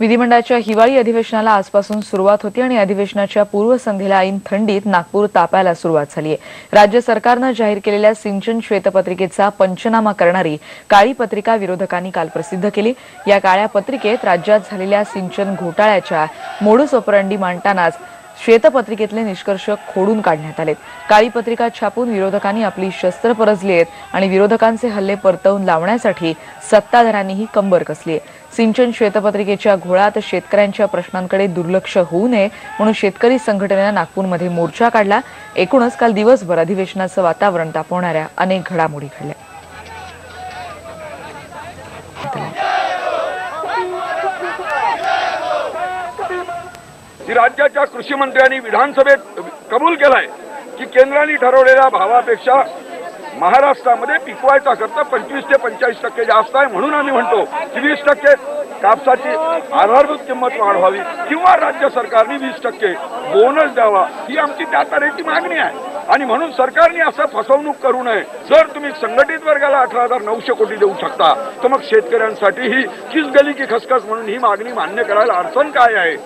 विधिमंडळाच्या हिवाळी अधिवेशनाला आजपासून सुरुवात होती आणि अधिवेशनाच्या पूर्वसंध्येला ऐन थंडीत नागपूर तापायला सुरुवात झाली आहे. राज्य सरकारनं जाहीर केलेल्या सिंचन श्वेतपत्रिकेचा पंचनामा करणारी काळी पत्रिका विरोधकांनी काल प्रसिद्ध केली. या काळ्या पत्रिकेत राज्यात झालेल्या सिंचन घोटाळ्याच्या मोडूस ऑपरंडी मांडतानाच श्वेतपत्रिकेतले निष्कर्ष खोडून काढण्यात आलेत. काळी पत्रिका छापून विरोधकांनी आपली शस्त्र परजली आहेत आणि विरोधकांचे हल्ले परतवून लावण्यासाठी सत्ताधाऱ्यांनीही कंबर कसली आहे. सिंचन श्वेतपत्रिकेच्या घोळात शेतकऱ्यांच्या प्रश्नांकडे दुर्लक्ष होऊ नये म्हणून शेतकरी संघटनेनं नागपूरमध्ये मोर्चा काढला. एकूणच काल दिवसभर अधिवेशनाचं वातावरण तापवणाऱ्या अनेक घडामोडी घडल्या. की राज्याच्या कृषी मंत्र्यांनी विधानसभेत कबूल केलाय की केंद्राने ठरवलेल्या भावापेक्षा महाराष्ट्रामध्ये पिकवायचा खर्च पंचवीस ते पंचेचाळीस टक्के जास्त आहे म्हणून आम्ही म्हणतो की वीस टक्के कापसाची आधारभूत किंमत वाढवावी किंवा राज्य सरकारने वीस टक्के बोनस द्यावा ही आमची त्या तऱ्हेची मागणी आहे. आणि म्हणून सरकारने असं फसवणूक करू नये. जर तुम्ही संघटित वर्गाला अठरा हजार नऊशे कोटी देऊ शकता तर मग शेतकऱ्यांसाठी ही किस गली की खसखस म्हणून ही मागणी मान्य करायला अडचण काय आहे?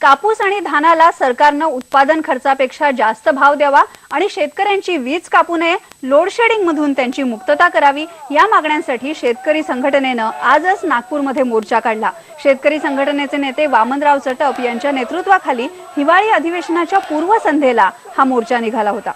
कापूस आणि धानाला सरकारनं उत्पादन खर्चापेक्षा जास्त भाव द्यावा आणि शेतकऱ्यांची वीज कापू नये लोड शेडिंग मधून त्यांची मुक्तता करावी या मागण्यांसाठी शेतकरी संघटनेनं आजच नागपूरमध्ये मोर्चा काढला. शेतकरी संघटनेचे नेते वामनराव चटप यांच्या नेतृत्वाखाली हिवाळी अधिवेशनाच्या पूर्वसंध्येला हा मोर्चा निघाला होता.